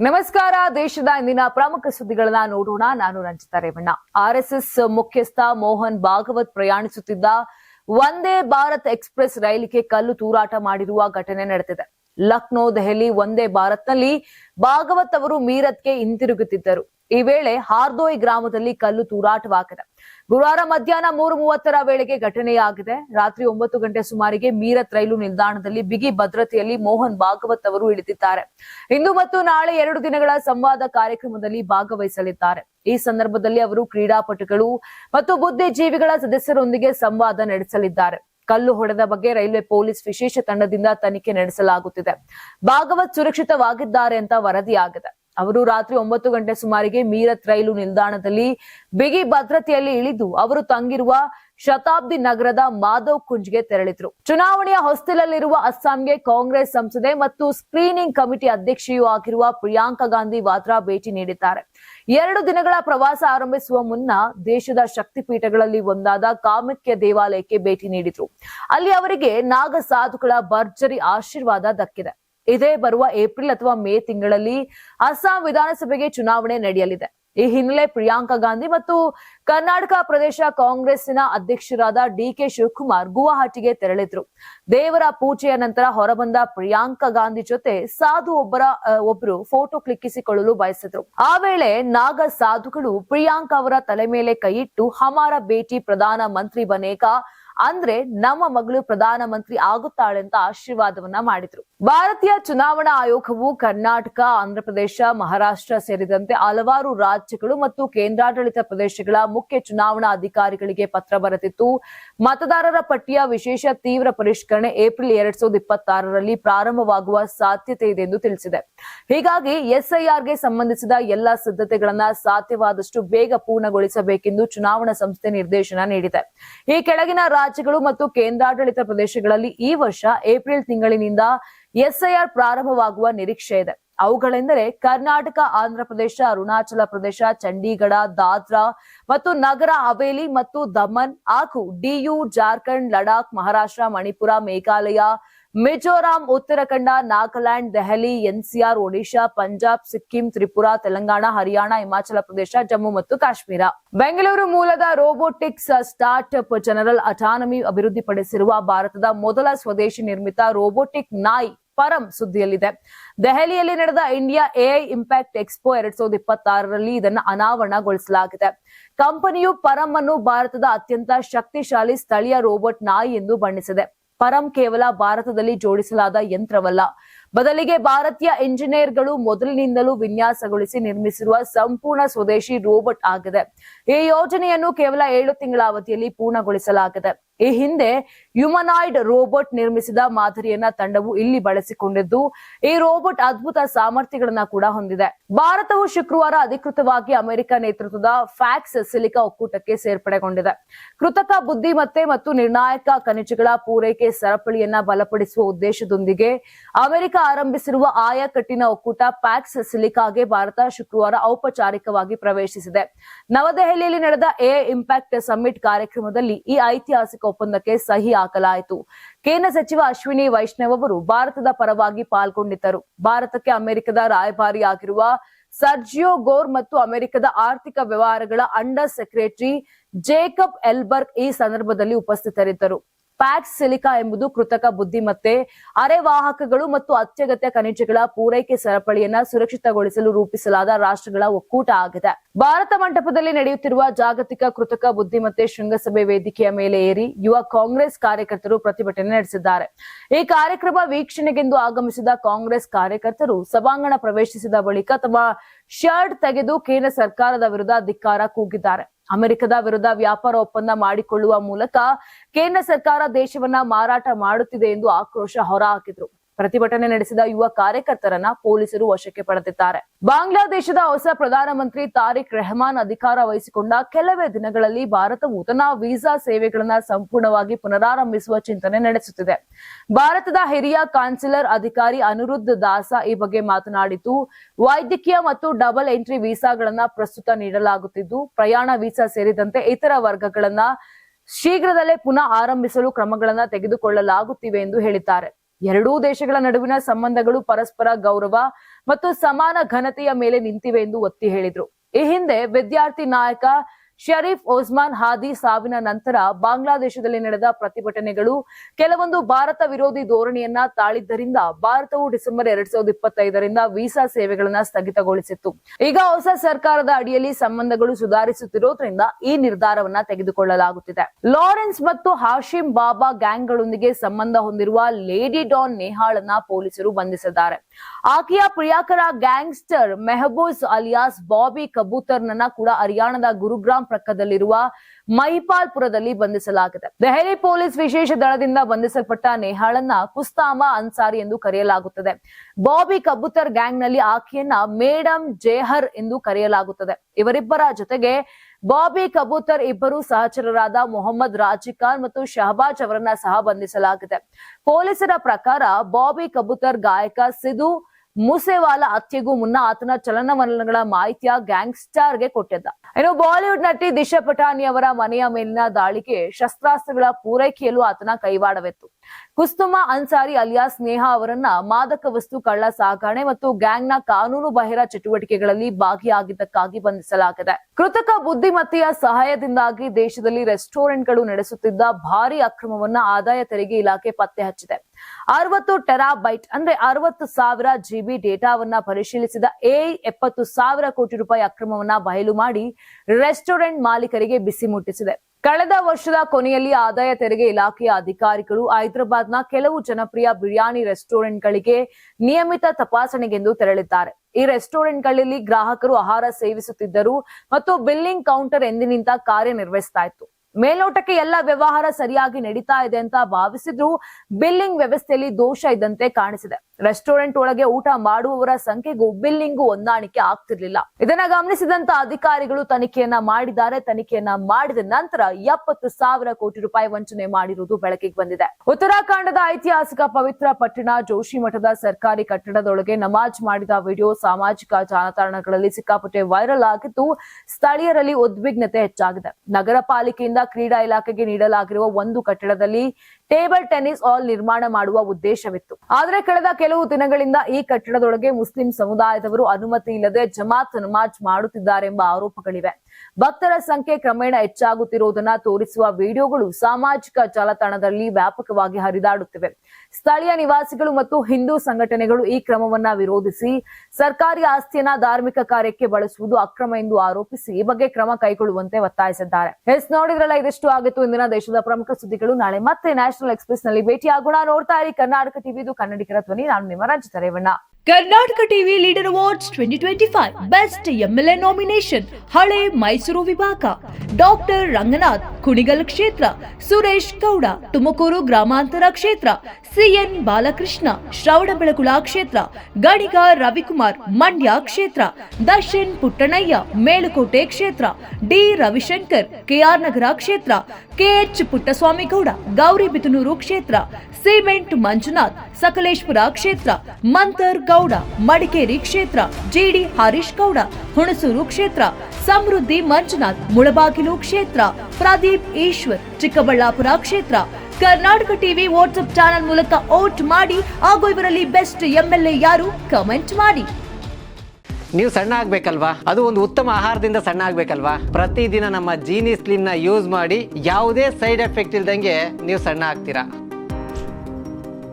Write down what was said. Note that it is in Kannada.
ನಮಸ್ಕಾರ. ದೇಶದ ಇಂದಿನ ಪ್ರಮುಖ ಸುದ್ದಿಗಳನ್ನ ನೋಡೋಣ. ನಾನು ರಂಜಿತಾ ರೇವಣ್ಣ. ಆರ್ಎಸ್ಎಸ್ ಮುಖ್ಯಸ್ಥ ಮೋಹನ್ ಭಾಗವತ್ ಪ್ರಯಾಣಿಸುತ್ತಿದ್ದ ವಂದೇ ಭಾರತ್ ಎಕ್ಸ್ಪ್ರೆಸ್ ರೈಲಿಗೆ ಕಲ್ಲು ತೂರಾಟ ಮಾಡಿರುವ ಘಟನೆ ನಡೆದಿದೆ. ಲಕ್ನೋ, ದೆಹಲಿ ವಂದೇ ಭಾರತ್ನಲ್ಲಿ ಭಾಗವತ್ ಅವರು ಮೀರತ್ಗೆ ಹಿಂತಿರುಗುತ್ತಿದ್ದರು. ಈ ವೇಳೆ ಹಾರ್ದೋಯ್ ಗ್ರಾಮದಲ್ಲಿ ಕಲ್ಲು ತೂರಾಟವಾಗಿದೆ. ಗುರುವಾರ ಮಧ್ಯಾಹ್ನ ಮೂರು ಮೂವತ್ತರ ವೇಳೆಗೆ ಘಟನೆಯಾಗಿದೆ. ರಾತ್ರಿ ಒಂಬತ್ತು ಗಂಟೆ ಸುಮಾರಿಗೆ ಮೀರತ್ ರೈಲು ನಿಲ್ದಾಣದಲ್ಲಿ ಬಿಗಿ ಭದ್ರತೆಯಲ್ಲಿ ಮೋಹನ್ ಭಾಗವತ್ ಅವರು ಇಳಿದಿದ್ದಾರೆ. ಇಂದು ಮತ್ತು ನಾಳೆ ಎರಡು ದಿನಗಳ ಸಂವಾದ ಕಾರ್ಯಕ್ರಮದಲ್ಲಿ ಭಾಗವಹಿಸಲಿದ್ದಾರೆ. ಈ ಸಂದರ್ಭದಲ್ಲಿ ಅವರು ಕ್ರೀಡಾಪಟುಗಳು ಮತ್ತು ಬುದ್ಧಿಜೀವಿಗಳ ಸದಸ್ಯರೊಂದಿಗೆ ಸಂವಾದ ನಡೆಸಲಿದ್ದಾರೆ. ಕಲ್ಲು ಹೊಡೆದ ಬಗ್ಗೆ ರೈಲ್ವೆ ಪೊಲೀಸ್ ವಿಶೇಷ ತಂಡದಿಂದ ತನಿಖೆ ನಡೆಸಲಾಗುತ್ತಿದೆ. ಭಾಗವತ್ ಸುರಕ್ಷಿತವಾಗಿದ್ದಾರೆ ಅಂತ ವರದಿಯಾಗಿದೆ. ಅವರು ರಾತ್ರಿ ಒಂಬತ್ತು ಗಂಟೆ ಸುಮಾರಿಗೆ ಮೀರತ್ ರೈಲು ನಿಲ್ದಾಣದಲ್ಲಿ ಬಿಗಿ ಭದ್ರತೆಯಲ್ಲಿ ಇಳಿದು ಅವರು ತಂಗಿರುವ ಶತಾಬ್ದಿ ನಗರದ ಮಾಧವ್ ಕುಂಜ್ಗೆ ತೆರಳಿದ್ರು. ಚುನಾವಣೆಯ ಹೊಸ್ತಿಲಲ್ಲಿರುವ ಅಸ್ಸಾಂಗೆ ಕಾಂಗ್ರೆಸ್ ಸಂಸದೆ ಮತ್ತು ಸ್ಕ್ರೀನಿಂಗ್ ಕಮಿಟಿ ಅಧ್ಯಕ್ಷೆಯೂ ಆಗಿರುವ ಪ್ರಿಯಾಂಕಾ ಗಾಂಧಿ ವಾದ್ರಾ ಭೇಟಿ ನೀಡಿದ್ದಾರೆ. ಎರಡು ದಿನಗಳ ಪ್ರವಾಸ ಆರಂಭಿಸುವ ಮುನ್ನ ದೇಶದ ಶಕ್ತಿಪೀಠಗಳಲ್ಲಿ ಒಂದಾದ ಕಾಮಕ್ಯ ದೇವಾಲಯಕ್ಕೆ ಭೇಟಿ ನೀಡಿದ್ರು. ಅಲ್ಲಿ ಅವರಿಗೆ ನಾಗ ಸಾಧುಗಳ ಭರ್ಜರಿ ಆಶೀರ್ವಾದ ದಕ್ಕಿದೆ. ಇದೇ ಬರುವ ಏಪ್ರಿಲ್ ಅಥವಾ ಮೇ ತಿಂಗಳಲ್ಲಿ ಅಸ್ಸಾಂ ವಿಧಾನಸಭೆಗೆ ಚುನಾವಣೆ ನಡೆಯಲಿದೆ. ಈ ಹಿನ್ನೆಲೆ ಪ್ರಿಯಾಂಕಾ ಗಾಂಧಿ ಮತ್ತು ಕರ್ನಾಟಕ ಪ್ರದೇಶ ಕಾಂಗ್ರೆಸ್ಸಿನ ಅಧ್ಯಕ್ಷರಾದ ಡಿ ಕೆ ಶಿವಕುಮಾರ್ ಗುವಾಹಟಿಗೆ ತೆರಳಿದ್ರು. ದೇವರ ಪೂಜೆಯ ನಂತರ ಹೊರಬಂದ ಪ್ರಿಯಾಂಕಾ ಗಾಂಧಿ ಜೊತೆ ಸಾಧು ಒಬ್ಬರ ಒಬ್ರು ಫೋಟೋ ಕ್ಲಿಕ್ಕಿಸಿಕೊಳ್ಳಲು ಬಯಸಿದ್ರು. ಆ ವೇಳೆ ನಾಗ ಸಾಧುಗಳು ಪ್ರಿಯಾಂಕಾ ಅವರ ತಲೆ ಮೇಲೆ ಕೈಯಿಟ್ಟು ಹಮಾರ ಭೇಟಿ ಪ್ರಧಾನ ಮಂತ್ರಿ ಬನೇಕಾ ಅಂದ್ರೆ ನಮ್ಮ ಮಗಳು ಪ್ರಧಾನಮಂತ್ರಿ ಆಗುತ್ತಾಳೆ ಅಂತ ಆಶೀರ್ವಾದವನ್ನ ಮಾಡಿದ್ರು. ಭಾರತೀಯ ಚುನಾವಣಾ ಆಯೋಗವು ಕರ್ನಾಟಕ, ಆಂಧ್ರಪ್ರದೇಶ, ಮಹಾರಾಷ್ಟ್ರ ಸೇರಿದಂತೆ ಹಲವಾರು ರಾಜ್ಯಗಳು ಮತ್ತು ಕೇಂದ್ರಾಡಳಿತ ಪ್ರದೇಶಗಳ ಮುಖ್ಯ ಚುನಾವಣಾ ಅಧಿಕಾರಿಗಳಿಗೆ ಪತ್ರ ಬರೆದಿತ್ತು. ಮತದಾರರ ಪಟ್ಟಿಯ ವಿಶೇಷ ತೀವ್ರ ಪರಿಷ್ಕರಣೆ ಏಪ್ರಿಲ್ ಎರಡ್ ಸಾವಿರದ ಇಪ್ಪತ್ತಾರರಲ್ಲಿ ಪ್ರಾರಂಭವಾಗುವ ಸಾಧ್ಯತೆ ಇದೆ ಎಂದು ತಿಳಿಸಿದೆ. ಹೀಗಾಗಿ ಎಸ್ಐಆರ್ಗೆ ಸಂಬಂಧಿಸಿದ ಎಲ್ಲಾ ಸಿದ್ಧತೆಗಳನ್ನ ಸಾಧ್ಯವಾದಷ್ಟು ಬೇಗ ಪೂರ್ಣಗೊಳಿಸಬೇಕೆಂದು ಚುನಾವಣಾ ಸಂಸ್ಥೆ ನಿರ್ದೇಶನ ನೀಡಿದೆ. ಈ ಕೆಳಗಿನ ರಾಜ್ಯಗಳು ಮತ್ತು ಕೇಂದ್ರಾಡಳಿತ ಪ್ರದೇಶಗಳಲ್ಲಿ ಈ ವರ್ಷ ಏಪ್ರಿಲ್ ತಿಂಗಳಿನಿಂದ ಎಸ್ಐಆರ್ ಪ್ರಾರಂಭವಾಗುವ ನಿರೀಕ್ಷೆ ಇದೆ. ಅವುಗಳೆಂದರೆ ಕರ್ನಾಟಕ ಆಂಧ್ರಪ್ರದೇಶ ಅರುಣಾಚಲ ಪ್ರದೇಶ, ಚಂಡೀಗಢ, ದಾದ್ರಾ ಮತ್ತು ನಗರ ಹವೇಲಿ ಮತ್ತು ದಮನ್ ಹಾಗೂ ಡಿಯು ಜಾರ್ಖಂಡ್, ಲಡಾಖ್, ಮಹಾರಾಷ್ಟ್ರ, ಮಣಿಪುರ, ಮೇಘಾಲಯ ಮಿಜೋರಾಂ, ಉತ್ತರಾಖಂಡ, ನಾಗಾಲ್ಯಾಂಡ್, ದೆಹಲಿ, ಎನ್ಸಿಆರ್, ಒಡಿಶಾ, ಪಂಜಾಬ್, ಸಿಕ್ಕಿಂ, ತ್ರಿಪುರಾ, ತೆಲಂಗಾಣ, ಹರಿಯಾಣ, ಹಿಮಾಚಲ ಪ್ರದೇಶ, ಜಮ್ಮು ಮತ್ತು ಕಾಶ್ಮೀರ. ಬೆಂಗಳೂರು ಮೂಲದ ರೋಬೋಟಿಕ್ಸ್ ಸ್ಟಾರ್ಟ್ಅಪ್ ಜನರಲ್ ಅಟಾನಮಿ ಅಭಿವೃದ್ಧಿಪಡಿಸಿರುವ ಭಾರತದ ಮೊದಲ ಸ್ವದೇಶಿ ನಿರ್ಮಿತ ರೋಬೋಟಿಕ್ ನಾಯಿ ಪರಂ ಸುದ್ದಿಯಲ್ಲಿದೆ. ದೆಹಲಿಯಲ್ಲಿ ನಡೆದ ಇಂಡಿಯಾ ಎಐ ಇಂಪ್ಯಾಕ್ಟ್ ಎಕ್ಸ್ಪೋ ಎರಡ್ ಸಾವಿರದ ಇಪ್ಪತ್ತಾರರಲ್ಲಿ ಇದನ್ನು ಅನಾವರಣಗೊಳಿಸಲಾಗಿದೆ. ಕಂಪನಿಯು ಪರಂ ಅನ್ನು ಭಾರತದ ಅತ್ಯಂತ ಶಕ್ತಿಶಾಲಿ ಸ್ಥಳೀಯ ರೋಬೋಟ್ ನಾಯಿ ಎಂದು ಬಣ್ಣಿಸಿದೆ. ಪರಂ ಕೇವಲ ಭಾರತದಲ್ಲಿ ಜೋಡಿಸಲಾದ ಯಂತ್ರವಲ್ಲ. ಬದಲಿಗೆ ಭಾರತೀಯ ಇಂಜಿನಿಯರ್ಗಳು ಮೊದಲಿನಿಂದಲೂ ವಿನ್ಯಾಸಗೊಳಿಸಿ ನಿರ್ಮಿಸಿರುವ ಸಂಪೂರ್ಣ ಸ್ವದೇಶಿ ರೋಬೋಟ್ ಆಗಿದೆ. ಈ ಯೋಜನೆಯನ್ನು ಕೇವಲ ಏಳು ತಿಂಗಳ ಅವಧಿಯಲ್ಲಿ ಪೂರ್ಣಗೊಳಿಸಲಾಗಿದೆ. ಈ ಹಿಂದೆ ಹ್ಯುಮನಾಯ್ಡ್ ರೋಬೋಟ್ ನಿರ್ಮಿಸಿದ ಮಾದರಿಯನ್ನ ತಂಡವು ಇಲ್ಲಿ ಬಳಸಿಕೊಂಡಿದ್ದು, ಈ ರೋಬೋಟ್ ಅದ್ಭುತ ಸಾಮರ್ಥ್ಯಗಳನ್ನ ಕೂಡ ಹೊಂದಿದೆ. ಭಾರತವು ಶುಕ್ರವಾರ ಅಧಿಕೃತವಾಗಿ ಅಮೆರಿಕ ನೇತೃತ್ವದ ಫ್ಯಾಕ್ಸ್ ಸಿಲಿಕಾ ಒಕ್ಕೂಟಕ್ಕೆ ಸೇರ್ಪಡೆಗೊಂಡಿದೆ. ಕೃತಕ ಬುದ್ಧಿಮತ್ತೆ ಮತ್ತು ನಿರ್ಣಾಯಕ ಖನಿಜಗಳ ಪೂರೈಕೆ ಸರಪಳಿಯನ್ನ ಬಲಪಡಿಸುವ ಉದ್ದೇಶದೊಂದಿಗೆ ಅಮೆರಿಕ ಆರಂಭಿಸಿರುವ ಆಯಕಟ್ಟಿನ ಒಕ್ಕೂಟ ಪ್ಯಾಕ್ಸ್ ಸಿಲಿಕಾಗೆ ಭಾರತ ಶುಕ್ರವಾರ ಔಪಚಾರಿಕವಾಗಿ ಪ್ರವೇಶಿಸಿದೆ. ನವದೆಹಲಿಯಲ್ಲಿ ನಡೆದ ಎ ಇಂಪ್ಯಾಕ್ಟ್ ಸಮ್ಮಿಟ್ ಕಾರ್ಯಕ್ರಮದಲ್ಲಿ ಈ ಐತಿಹಾಸಿಕ ಒಪ್ಪಂದಕ್ಕೆ ಸಹಿ ಹಾಕಲಾಯಿತು. ಕೇಂದ್ರ ಸಚಿವ ಅಶ್ವಿನಿ ವೈಷ್ಣವ್ ಅವರು ಭಾರತದ ಪರವಾಗಿ ಪಾಲ್ಗೊಂಡಿದ್ದರು. ಭಾರತಕ್ಕೆ ಅಮೆರಿಕದ ರಾಯಭಾರಿಯಾಗಿರುವ ಸರ್ಜಿಯೋ ಗೋರ್ ಮತ್ತು ಅಮೆರಿಕದ ಆರ್ಥಿಕ ವ್ಯವಹಾರಗಳ ಅಂಡರ್ ಸೆಕ್ರೆಟರಿ ಜೇಕಬ್ ಎಲ್ಬರ್ಗ್ ಈ ಸಂದರ್ಭದಲ್ಲಿ ಉಪಸ್ಥಿತರಿದ್ದರು. ಪ್ಯಾಕ್ಸ್ ಸಿಲಿಕಾ ಎಂಬುದು ಕೃತಕ ಬುದ್ಧಿಮತ್ತೆ ಅರೆವಾಹಕಗಳು ಮತ್ತು ಅತ್ಯಗತ್ಯ ಖನಿಜಗಳ ಪೂರೈಕೆ ಸರಪಳಿಯನ್ನ ಸುರಕ್ಷಿತಗೊಳಿಸಲು ರೂಪಿಸಲಾದ ರಾಷ್ಟ್ರಗಳ ಒಕ್ಕೂಟ ಆಗಿದೆ. ಭಾರತ ಮಂಟಪದಲ್ಲಿ ನಡೆಯುತ್ತಿರುವ ಜಾಗತಿಕ ಕೃತಕ ಬುದ್ಧಿಮತ್ತೆ ಶೃಂಗಸಭೆ ವೇದಿಕೆಯ ಮೇಲೆ ಏರಿ ಯುವ ಕಾಂಗ್ರೆಸ್ ಕಾರ್ಯಕರ್ತರು ಪ್ರತಿಭಟನೆ ನಡೆಸಿದ್ದಾರೆ. ಈ ಕಾರ್ಯಕ್ರಮ ವೀಕ್ಷಣೆಗೆಂದು ಆಗಮಿಸಿದ ಕಾಂಗ್ರೆಸ್ ಕಾರ್ಯಕರ್ತರು ಸಭಾಂಗಣ ಪ್ರವೇಶಿಸಿದ ಬಳಿಕ ತಮ್ಮ ಶರ್ಟ್ ತೆಗೆದು ಕೇಂದ್ರ ಸರ್ಕಾರದ ವಿರುದ್ಧ ಧಿಕ್ಕಾರ ಕೂಗಿದ್ದಾರೆ. ಅಮೆರಿಕದ ವಿರುದ್ಧ ವ್ಯಾಪಾರ ಒಪ್ಪಂದ ಮಾಡಿಕೊಳ್ಳುವ ಮೂಲಕ ಕೇಂದ್ರ ಸರ್ಕಾರ ದೇಶವನ್ನ ಮಾರಾಟ ಮಾಡುತ್ತಿದೆ ಎಂದು ಆಕ್ರೋಶ ಹೊರಹಾಕಿದ್ರು. ಪ್ರತಿಭಟನೆ ನಡೆಸಿದ ಯುವ ಕಾರ್ಯಕರ್ತರನ್ನ ಪೊಲೀಸರು ವಶಕ್ಕೆ ಪಡೆದಿದ್ದಾರೆ. ಬಾಂಗ್ಲಾದೇಶದ ಹೊಸ ಪ್ರಧಾನಮಂತ್ರಿ ತಾರಿಕ್ ರೆಹಮಾನ್ ಅಧಿಕಾರ ವಹಿಸಿಕೊಂಡ ಕೆಲವೇ ದಿನಗಳಲ್ಲಿ ಭಾರತವು ತನ್ನ ವೀಸಾ ಸೇವೆಗಳನ್ನ ಸಂಪೂರ್ಣವಾಗಿ ಪುನರಾರಂಭಿಸುವ ಚಿಂತನೆ ನಡೆಸುತ್ತಿದೆ. ಭಾರತದ ಹಿರಿಯ ಕಾನ್ಸುಲರ್ ಅಧಿಕಾರಿ ಅನಿರುದ್ಧ ದಾಸ ಈ ಬಗ್ಗೆ ಮಾತನಾಡಿದ್ದು, ವೈದ್ಯಕೀಯ ಮತ್ತು ಡಬಲ್ ಎಂಟ್ರಿ ವೀಸಾಗಳನ್ನ ಪ್ರಸ್ತುತ ನೀಡಲಾಗುತ್ತಿದ್ದು, ಪ್ರಯಾಣ ವೀಸಾ ಸೇರಿದಂತೆ ಇತರ ವರ್ಗಗಳನ್ನ ಶೀಘ್ರದಲ್ಲೇ ಪುನಃ ಆರಂಭಿಸಲು ಕ್ರಮಗಳನ್ನ ತೆಗೆದುಕೊಳ್ಳಲಾಗುತ್ತಿವೆ ಎಂದು ಹೇಳಿದ್ದಾರೆ. ಎರಡೂ ದೇಶಗಳ ನಡುವಿನ ಸಂಬಂಧಗಳು ಪರಸ್ಪರ ಗೌರವ ಮತ್ತು ಸಮಾನ ಘನತೆಯ ಮೇಲೆ ನಿಂತಿವೆ ಎಂದು ಒತ್ತಿ ಹೇಳಿದ್ರು. ಈ ಹಿಂದೆ ವಿದ್ಯಾರ್ಥಿ ನಾಯಕ ಶರೀಫ್ ಒಸ್ಮಾನ್ ಹಾದಿ ಸಾವಿನ ನಂತರ ಬಾಂಗ್ಲಾದೇಶದಲ್ಲಿ ನಡೆದ ಪ್ರತಿಭಟನೆಗಳು ಕೆಲವೊಂದು ಭಾರತ ವಿರೋಧಿ ಧೋರಣೆಯನ್ನ ತಾಳಿದ್ದರಿಂದ ಭಾರತವು ಡಿಸೆಂಬರ್ ಎರಡ್ ಸಾವಿರದ ಇಪ್ಪತ್ತೈದರಿಂದ ವೀಸಾ ಸೇವೆಗಳನ್ನ ಸ್ಥಗಿತಗೊಳಿಸಿತ್ತು. ಈಗ ಹೊಸ ಸರ್ಕಾರದ ಅಡಿಯಲ್ಲಿ ಸಂಬಂಧಗಳು ಸುಧಾರಿಸುತ್ತಿರೋದ್ರಿಂದ ಈ ನಿರ್ಧಾರವನ್ನ ತೆಗೆದುಕೊಳ್ಳಲಾಗುತ್ತಿದೆ. ಲಾರೆನ್ಸ್ ಮತ್ತು ಹಾಶಿಂ ಬಾಬಾ ಗ್ಯಾಂಗ್ಗಳೊಂದಿಗೆ ಸಂಬಂಧ ಹೊಂದಿರುವ ಲೇಡಿ ಡಾನ್ ನೇಹಾಳನ್ನ ಪೊಲೀಸರು ಬಂಧಿಸಿದ್ದಾರೆ. ಆಕೆಯ ಪ್ರಿಯಾಕರ ಗ್ಯಾಂಗ್ಸ್ಟರ್ ಮೆಹಬೂಸ್ ಅಲಿಯಾಸ್ ಬಾಬಿ ಕಬೂತರ್ನನ್ನ ಕೂಡ ಹರಿಯಾಣದ ಗುರುಗ್ರಾಮ್ ಪಕ್ಕದಲ್ಲಿರುವ ಮೈಪಾಲ್ಪುರದಲ್ಲಿ ಬಂಧಿಸಲಾಗಿದೆ. ದೆಹಲಿ ಪೊಲೀಸ್ ವಿಶೇಷ ದಳದಿಂದ ಬಂಧಿಸಲ್ಪಟ್ಟ ನೇಹಾಳನ್ನ ಕುಸ್ತಾಮ ಅನ್ಸಾರಿ ಎಂದು ಕರೆಯಲಾಗುತ್ತದೆ. ಬಾಬಿ ಕಬೂತರ್ ಗ್ಯಾಂಗ್ನಲ್ಲಿ ಆಕೆಯನ್ನ ಮೇಡಮ್ ಜೇಹರ್ ಎಂದು ಕರೆಯಲಾಗುತ್ತದೆ. ಇವರಿಬ್ಬರ ಜೊತೆಗೆ ಬಾಬಿ ಕಬೂತರ್ ಇಬ್ಬರು ಸಹಚರರಾದ ಮೊಹಮ್ಮದ್ ರಾಜಿಖಾನ್ ಮತ್ತು ಶಹಬಾಜ್ ಅವರನ್ನ ಸಹ ಬಂಧಿಸಲಾಗಿದೆ. ಪೊಲೀಸರ ಪ್ರಕಾರ ಬಾಬಿ ಕಬೂತರ್ ಗಾಯಕ ಸಿಧು ಮೂಸೆವಾಲ ಹತ್ಯೆಗೂ ಮುನ್ನ ಆತನ ಚಲನವಲನಗಳ ಮಾಹಿತಿಯ ಗ್ಯಾಂಗ್ಸ್ಟರ್ಗೆ ಕೊಟ್ಟಿದ್ದ. ಇನ್ನು ಬಾಲಿವುಡ್ ನಟಿ ದಿಶಾ ಪಟಾನಿ ಅವರ ಮನೆಯ ಮೇಲಿನ ದಾಳಿಗೆ ಶಸ್ತ್ರಾಸ್ತ್ರಗಳ ಪೂರೈಕೆಯಲ್ಲೂ ಆತನ ಕೈವಾಡವಿತ್ತು. ಕುಸ್ತುಮಾ ಅನ್ಸಾರಿ ಅಲಿಯಾಸ್ ಸ್ನೇಹ ಅವರನ್ನ ಮಾದಕ ವಸ್ತು ಕಳ್ಳ ಸಾಗಣೆ ಮತ್ತು ಗ್ಯಾಂಗ್ನ ಕಾನೂನು ಬಾಹಿರ ಚಟುವಟಿಕೆಗಳಲ್ಲಿ ಭಾಗಿಯಾಗಿದ್ದಕ್ಕಾಗಿ ಬಂಧಿಸಲಾಗಿದೆ. ಕೃತಕ ಬುದ್ಧಿಮತ್ತೆಯ ಸಹಾಯದಿಂದಾಗಿ ದೇಶದಲ್ಲಿ ರೆಸ್ಟೋರೆಂಟ್ಗಳು ನಡೆಸುತ್ತಿದ್ದ ಭಾರಿ ಅಕ್ರಮವನ್ನ ಆದಾಯ ತೆರಿಗೆ ಇಲಾಖೆ ಪತ್ತೆ ಹಚ್ಚಿದೆ. ಅರವತ್ತು ಟೆರಾಬೈಟ್, ಅಂದ್ರೆ ಅರವತ್ತು ಸಾವಿರ ಜಿಬಿ ಡೇಟಾವನ್ನ ಪರಿಶೀಲಿಸಿದ ಎ ಎಪ್ಪತ್ತು ಸಾವಿರ ಕೋಟಿ ರೂಪಾಯಿ ಅಕ್ರಮವನ್ನ ಬಯಲು ಮಾಡಿ ರೆಸ್ಟೋರೆಂಟ್ ಮಾಲೀಕರಿಗೆ ಬಿಸಿ ಮುಟ್ಟಿಸಿದೆ. ಕಳೆದ ವರ್ಷದ ಕೊನೆಯಲ್ಲಿ ಆದಾಯ ತೆರಿಗೆ ಇಲಾಖೆಯ ಅಧಿಕಾರಿಗಳು ಹೈದರಾಬಾದ್ನ ಕೆಲವು ಜನಪ್ರಿಯ ಬಿರಿಯಾನಿ ರೆಸ್ಟೋರೆಂಟ್ಗಳಿಗೆ ನಿಯಮಿತ ತಪಾಸಣೆಗೆಂದು ತೆರಳಿದ್ದಾರೆ. ಈ ರೆಸ್ಟೋರೆಂಟ್ಗಳಲ್ಲಿ ಗ್ರಾಹಕರು ಆಹಾರ ಸೇವಿಸುತ್ತಿದ್ದರು ಮತ್ತು ಬಿಲ್ಲಿಂಗ್ ಕೌಂಟರ್ ಎಂದಿನಿಂದ ಕಾರ್ಯನಿರ್ವಹಿಸ್ತಾ ಇತ್ತು. ಮೇಲ್ನೋಟಕ್ಕೆ ಎಲ್ಲ ವ್ಯವಹಾರ ಸರಿಯಾಗಿ ನಡೀತಾ ಇದೆ ಅಂತ ಭಾವಿಸಿದ್ರು ಬಿಲ್ಲಿಂಗ್ ವ್ಯವಸ್ಥೆಯಲ್ಲಿ ದೋಷ ಇದ್ದಂತೆ ಕಾಣಿಸಿದೆ. ರೆಸ್ಟೋರೆಂಟ್ ಒಳಗೆ ಊಟ ಮಾಡುವವರ ಸಂಖ್ಯೆಗೂ ಬಿಲ್ಲಿಂಗು ಹೊಂದಾಣಿಕೆ ಆಗ್ತಿರ್ಲಿಲ್ಲ. ಇದನ್ನ ಗಮನಿಸಿದಂತ ಅಧಿಕಾರಿಗಳು ತನಿಖೆಯನ್ನ ಮಾಡಿದ್ದಾರೆ. ತನಿಖೆಯನ್ನ ಮಾಡಿದ ನಂತರ ಎಪ್ಪತ್ತು ಸಾವಿರ ಕೋಟಿ ರೂಪಾಯಿ ವಂಚನೆ ಮಾಡಿರುವುದು ಬೆಳಕಿಗೆ ಬಂದಿದೆ. ಉತ್ತರಾಖಂಡದ ಐತಿಹಾಸಿಕ ಪವಿತ್ರ ಪಟ್ಟಣ ಜೋಶಿ ಮಠದ ಸರ್ಕಾರಿ ಕಟ್ಟಡದೊಳಗೆ ನಮಾಜ್ ಮಾಡಿದ ವಿಡಿಯೋ ಸಾಮಾಜಿಕ ಜಾಲತಾಣಗಳಲ್ಲಿ ಸಿಕ್ಕಾಪಟ್ಟೆ ವೈರಲ್ ಆಗಿದ್ದು, ಸ್ಥಳೀಯರಲ್ಲಿ ಉದ್ವಿಗ್ನತೆ ಹೆಚ್ಚಾಗಿದೆ. ನಗರ ಪಾಲಿಕೆಯಿಂದ ಕ್ರೀಡಾ ಇಲಾಖೆಗೆ ನೀಡಲಾಗಿರುವ ಒಂದು ಕಟ್ಟಡದಲ್ಲಿ ಟೇಬಲ್ ಟೆನ್ನಿಸ್ ಹಾಲ್ ನಿರ್ಮಾಣ ಮಾಡುವ ಉದ್ದೇಶವಿತ್ತು. ಆದರೆ ಕಳೆದ ಕೆಲವು ದಿನಗಳಿಂದ ಈ ಕಟ್ಟಡದೊಳಗೆ ಮುಸ್ಲಿಂ ಸಮುದಾಯದವರು ಅನುಮತಿ ಇಲ್ಲದೆ ಜಮಾತ್ ನಮಾಜ್ ಮಾಡುತ್ತಿದ್ದಾರೆಂಬ ಆರೋಪಗಳಿವೆ. ಭಕ್ತರ ಸಂಖ್ಯೆ ಕ್ರಮೇಣ ಹೆಚ್ಚಾಗುತ್ತಿರುವುದನ್ನು ತೋರಿಸುವ ವಿಡಿಯೋಗಳು ಸಾಮಾಜಿಕ ಜಾಲತಾಣದಲ್ಲಿ ವ್ಯಾಪಕವಾಗಿ ಹರಿದಾಡುತ್ತಿವೆ. ಸ್ಥಳೀಯ ನಿವಾಸಿಗಳು ಮತ್ತು ಹಿಂದೂ ಸಂಘಟನೆಗಳು ಈ ಕ್ರಮವನ್ನ ವಿರೋಧಿಸಿ ಸರ್ಕಾರಿ ಆಸ್ತಿಯನ್ನ ಧಾರ್ಮಿಕ ಕಾರ್ಯಕ್ಕೆ ಬಳಸುವುದು ಅಕ್ರಮ ಎಂದು ಆರೋಪಿಸಿ ಈ ಬಗ್ಗೆ ಕ್ರಮ ಕೈಗೊಳ್ಳುವಂತೆ ಒತ್ತಾಯಿಸಿದ್ದಾರೆ. ಎಸ್ ನೋಡಿದ್ರಲ್ಲ, ಇದಿಷ್ಟು ಆಗಿತ್ತು. ಇಂದಿನ ದೇಶದ ಪ್ರಮುಖ ಸುದ್ದಿಗಳು ನಾಳೆ ಮತ್ತೆ ನ್ಯಾಷನಲ್ ಎಕ್ಸ್ಪ್ರೆಸ್ನಲ್ಲಿ ಭೇಟಿಯಾಗೋಣ. ನೋಡ್ತಾ ಇರಿ ಕರ್ನಾಟಕ ಟಿವಿ ಇದು ಕನ್ನಡಿಗರ ಧ್ವನಿ. ನಾನು ನಿಮ್ಮ Ranjitha Revanna Karnataka TV leader awards twenty twenty five best MLA nomination ಹಳೆ ಮೈಸೂರು ವಿಭಾಗ. ಡಾಕ್ಟರ್ ರಂಗನಾಥ್ ಕುಣಿಗಲ್ ಕ್ಷೇತ್ರ, ಸುರೇಶ್ ಗೌಡ, ತುಮಕೂರು ಗ್ರಾಮಾಂತರ ಕ್ಷೇತ್ರ, ಸಿಎನ್ ಬಾಲಕೃಷ್ಣ ಶ್ರವಣಬೆಳಗುಳ ಕ್ಷೇತ್ರ, ಗಣಿಗ ರವಿಕುಮಾರ್, ಮಂಡ್ಯ ಕ್ಷೇತ್ರ, ದರ್ಶನ್ ಪುಟ್ಟಣಯ್ಯ, ಮೇಲುಕೋಟೆ ಕ್ಷೇತ್ರ, ಡಿ ರವಿಶಂಕರ್, ಕೆಆರ್ ನಗರ ಕ್ಷೇತ್ರ ಕೆಎಚ್ ಪುಟ್ಟಸ್ವಾಮಿ ಗೌಡ ಗೌರಿಬಿದನೂರು ಕ್ಷೇತ್ರ, ಸಿಮೆಂಟ್ ಮಂಜುನಾಥ್, ಸಕಲೇಶ್ಪುರ ಕ್ಷೇತ್ರ, ಮಂತರ್ ಗೌಡ, ಮಡಿಕೇರಿ ಕ್ಷೇತ್ರ ಜಿಡಿ ಹರೀಶ್ ಗೌಡ, ಹುಣಸೂರು ಕ್ಷೇತ್ರ, ಸಮೃದ್ಧಿ ಮಂಜುನಾಥ್, ಮುಳಬಾಗಿಲು ಕ್ಷೇತ್ರ, ಪ್ರದೀಪ್ ಈಶ್ವರ್, ಚಿಕ್ಕಬಳ್ಳಾಪುರ ಕ್ಷೇತ್ರ. ಕರ್ನಾಟಕ ಟಿವಿ ವಾಟ್ಸ್ಆಪ್ ಚಾನೆಲ್ ಮೂಲಕ ವೋಟ್ ಮಾಡಿ, ಹಾಗೂ ಇವರಲ್ಲಿ ಬೆಸ್ಟ್ ಎಂಎಲ್ಎ ಯಾರು ಕಮೆಂಟ್ ಮಾಡಿ. ನೀವು ಸಣ್ಣ ಆಗ್ಬೇಕಲ್ವಾ? ಅದು ಒಂದು ಉತ್ತಮ ಆಹಾರದಿಂದ ಸಣ್ಣ ಆಗ್ಬೇಕಲ್ವಾ? ಪ್ರತಿದಿನ ನಮ್ಮ ಜೀನಿ ಸ್ಲಿಮ್ನ ಯೂಸ್ ಮಾಡಿ, ಯಾವುದೇ ಸೈಡ್ ಎಫೆಕ್ಟ್ ಇಲ್ದಂಗೆ ನೀವು ಸಣ್ಣ ಆಗ್ತೀರಾ?